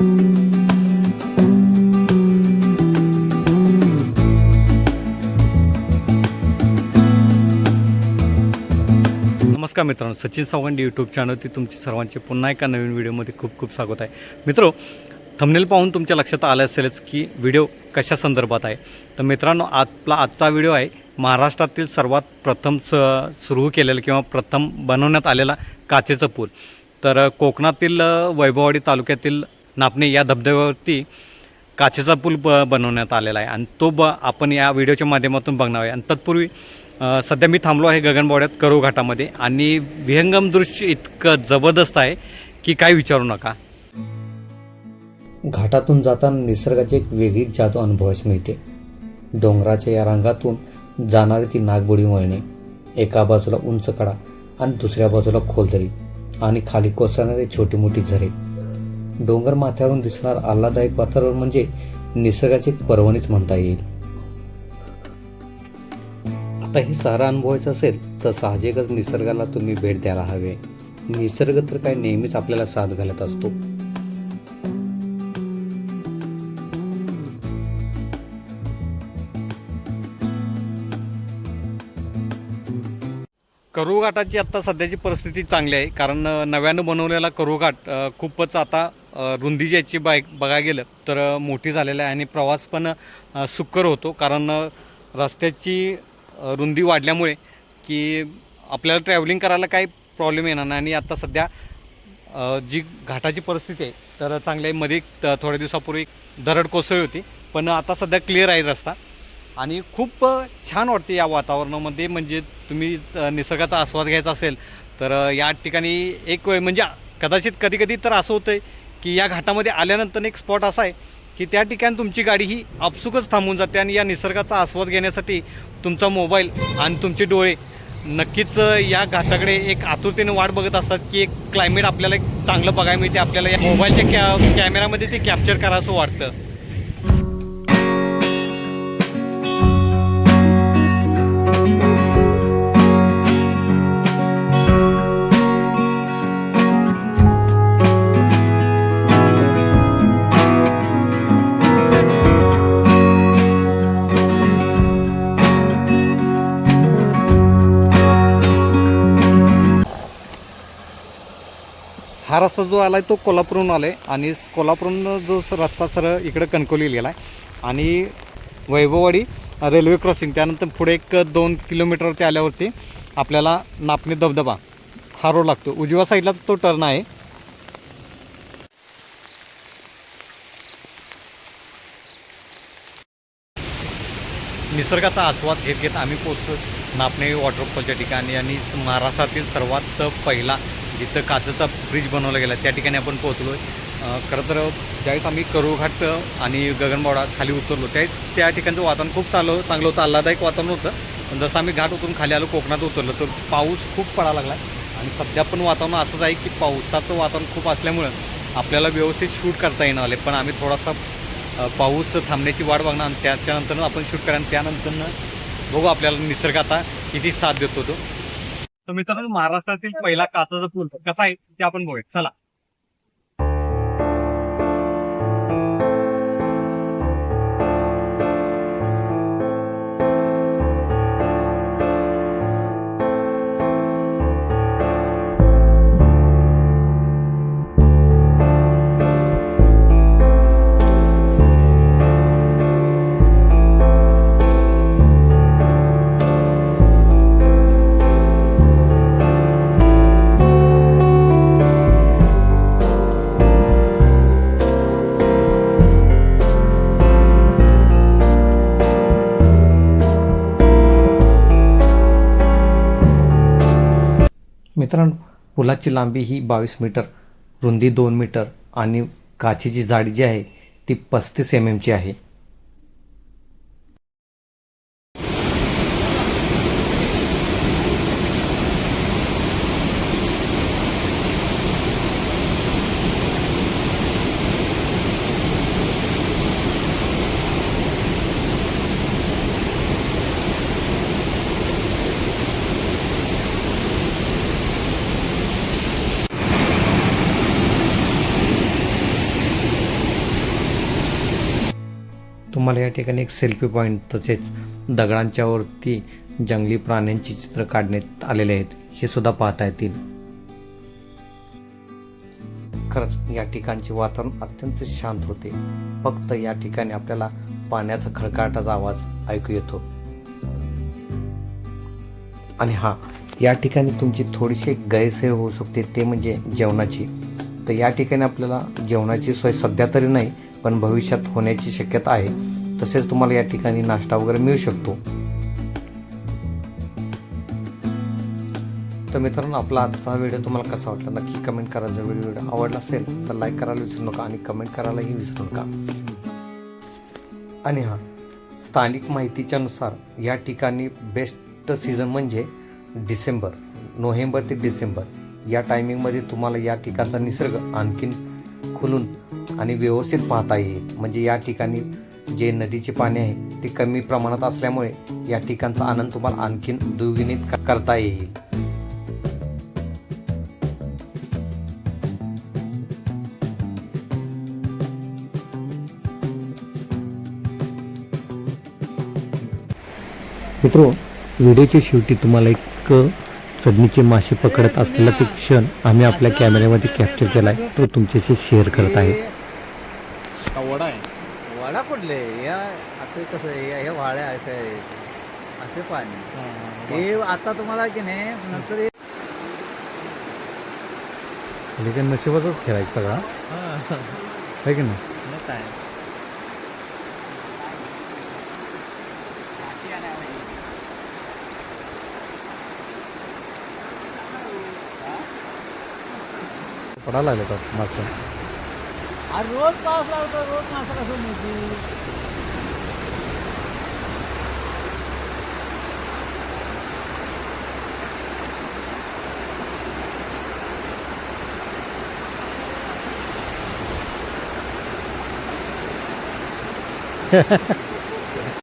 नमस्कार मित्रांनो Sachin सावंडी YouTube channel ती तुमची सर्वांचे पुन्हा एका नवीन व्हिडिओमध्ये खूप खूप स्वागत आहे. मित्रो थंबनेल पाहून तुमच्या लक्षात आलं असेलच की व्हिडिओ कशा संदर्भात आहे. तर मित्रांनो आपला आजचा व्हिडिओ आहे महाराष्ट्रातील सर्वात प्रथम स सुरू केलेलं किंवा प्रथम बनवण्यात आलेला काचेचं पूल. तर कोकणातील वैभववाडी तालुक्यातील नापणे या धबधब्यावरती काचेचा पूल ब बनवण्यात आलेला आहे. आणि तो ब आपण या व्हिडिओच्या माध्यमातून बघणार आहे. आणि तत्पूर्वी सध्या मी थांबलो आहे गगनबावड्यात करू घाटामध्ये. आणि विहंगम दृश्य इतकं जबरदस्त आहे की काय विचारू नका. घाटातून जाताना निसर्गाची एक वेगळीच जादू अनुभवास मिळते. डोंगराच्या या रांगातून जाणारी ती नागबोडी वळणे एका बाजूला उंच कडा आणि दुसऱ्या बाजूला खोल दरी आणि खाली कोसळणारे छोटी मोठी झरे. डोंगर माथ्यावरून दिसणार आल्हादायक वातावरण म्हणजे निसर्गाची पर्वणीच म्हणता येईल. आता हे सारा अनुभवायचं असेल तर साहजिकच निसर्गाला तुम्ही भेट द्यायला हवे. निसर्ग तर काय नेहमीच आपल्याला साथ घालत असतो. करू घाटाची आत्ता सध्याची परिस्थिती चांगली आहे कारण नव्यानं बनवलेला करू घाट खूपच आता रुंदी ज्याची बाईक बघायला गेलं तर मोठी झालेली आहे आणि प्रवास पण सुकर होतो. कारण रस्त्याची रुंदी वाढल्यामुळे की आपल्याला ट्रॅव्हलिंग करायला काही प्रॉब्लेम येणार नाही. आणि आता सध्या जी घाटाची परिस्थिती आहे तर चांगली आहे. मध्ये त- थोड्या दिवसापूर्वी दरड कोसळली होती. पण आता सध्या क्लिअर आहे रस्ता. आणि खूप छान वाटते या वातावरणामध्ये. म्हणजे तुम्ही निसर्गाचा आस्वाद घ्यायचा असेल तर या ठिकाणी एक वेळ म्हणजे कदाचित कधी कधी तर असं होतं की या घाटामध्ये आल्यानंतर एक स्पॉट असा आहे की त्या ठिकाणी तुमची गाडी ही आपसुकच थांबून जाते आणि या निसर्गाचा आस्वाद घेण्यासाठी तुमचा मोबाईल आणि तुमचे डोळे नक्कीच या घाटाकडे एक आतुरतेने वाट बघत असतात की एक क्लायमेट आपल्याला एक चांगलं बघायला मिळते. आपल्याला या मोबाईलच्या कॅ कॅमेरामध्ये ते कॅप्चर करावंसं वाटतं. हा रस्ता जो आला आहे तो कोल्हापूरहून आला आहे आणि कोल्हापूरहून जो रस्ता सरळ इकडं कणकवली गेला आहे आणि वैभववाडी रेल्वे क्रॉसिंग त्यानंतर पुढे एक दोन किलोमीटरवरती आल्यावरती आपल्याला नापणे धबधबा हा रोड लागतो. उजव्या साईडलाच तो टर्न आहे. निसर्गाचा आस्वाद घेत घेत आम्ही पोचतो नापणे वॉटरफॉलच्या ठिकाणी आणि महाराष्ट्रातील सर्वात पहिला जिथं काचेचा ब्रिज बनवला गेला. त्या ठिकाणी आपण पोहोचलो आहे खरं तर ज्यावेळेस आम्ही करूघाट आणि गगनबावडा खाली उतरलो त्यावेळेस त्या ठिकाणचं वातावरण खूप चालू चांगलं होतं. आल्हादायक वातावरण होतं. पण जसं आम्ही घाट उतरून खाली आलो कोकणात उतरलो तर पाऊस खूप पडा लागला. आणि सध्या पण वातावरण असंच आहे की पावसाचं वातावरण खूप असल्यामुळं आपल्याला व्यवस्थित शूट करता येणार आले पण आम्ही थोडासा पाऊस थांबण्याची वाट बघणार आणि त्याच्यानंतर आपण शूट करा आणि त्यानंतर बघू आपल्याला निसर्ग आता किती साथ देतो तो. तर मित्रांनो महाराष्ट्रातील पहिला काचाचा पूल कसा आहे ते आपण बघूया. चला. मित्रांनो पुलाची लांबी ही बावीस मीटर रुंदी दोन मीटर आणि काचेची जाडी जी आहे ती पस्तीस एम एमची आहे. तुम्हाला या ठिकाणी एक सेल्फी पॉईंट तसेच दगडांच्यावरती जंगली प्राण्यांची चित्र काढण्यात आलेले आहेत. हे सुद्धा पाहता येतील. खरंच या ठिकाणचे वातावरण अत्यंत शांत होते. फक्त या ठिकाणी आपल्याला पाण्याचा खळकाटाचा आवाज ऐकू येतो. आणि हा या ठिकाणी तुमची थोडीशी गैरसोय होऊ शकते. ते म्हणजे जेवणाची. तर या ठिकाणी आपल्याला जेवणाची सोय सध्या तरी नाही पण भविष्यात होण्याची शक्यता आहे. तसेच तुम्हाला या ठिकाणी नाश्ता वगैरे मिळू शकतो. तर मित्रांनो आपला आजचा व्हिडिओ तुम्हाला कसा वाटला? नक्की कमेंट करा. जर व्हिडिओ आवडला असेल तर लाईक करायला विसरू नका आणि कमेंट करायलाही विसरू नका. आणि हां स्थानिक माहितीच्यानुसार या ठिकाणी बेस्ट सीझन म्हणजे डिसेंबर नोव्हेंबर ते डिसेंबर. या टायमिंगमध्ये तुम्हाला या ठिकाणचा निसर्ग आणखीन खुलून आणि व्यवस्थित पाहता येईल म्हणजे या ठिकाणी जे नदीचे पाणी आहे ते कमी प्रमाणात असल्यामुळे या ठिकाणचा आनंद तुम्हाला आणखीन द्विगुणित करता येईल. मित्रो व्हिडिओच्या शेवटी तुम्हाला एक चढणीचे मासे पकडत असलेला ते क्षण आम्ही आपल्या कॅमेऱ्यामध्ये कॅप्चर केला आहे तो तुमच्याशी शेअर करत आहे. वडा आहे? वाडा कुठले? या आता कसं आहे या- ह्या वाड्या असे आहेत. असे पाणी. हे आता तुम्हाला की नाही नंतर हे- म्हणजे काय नशिबाचाच सगळा. आहे की नाही? पडायला लागले तर मागचं आ, रोज पाऊस लागतो रोज मासा कसं मिळते Ha ha ha.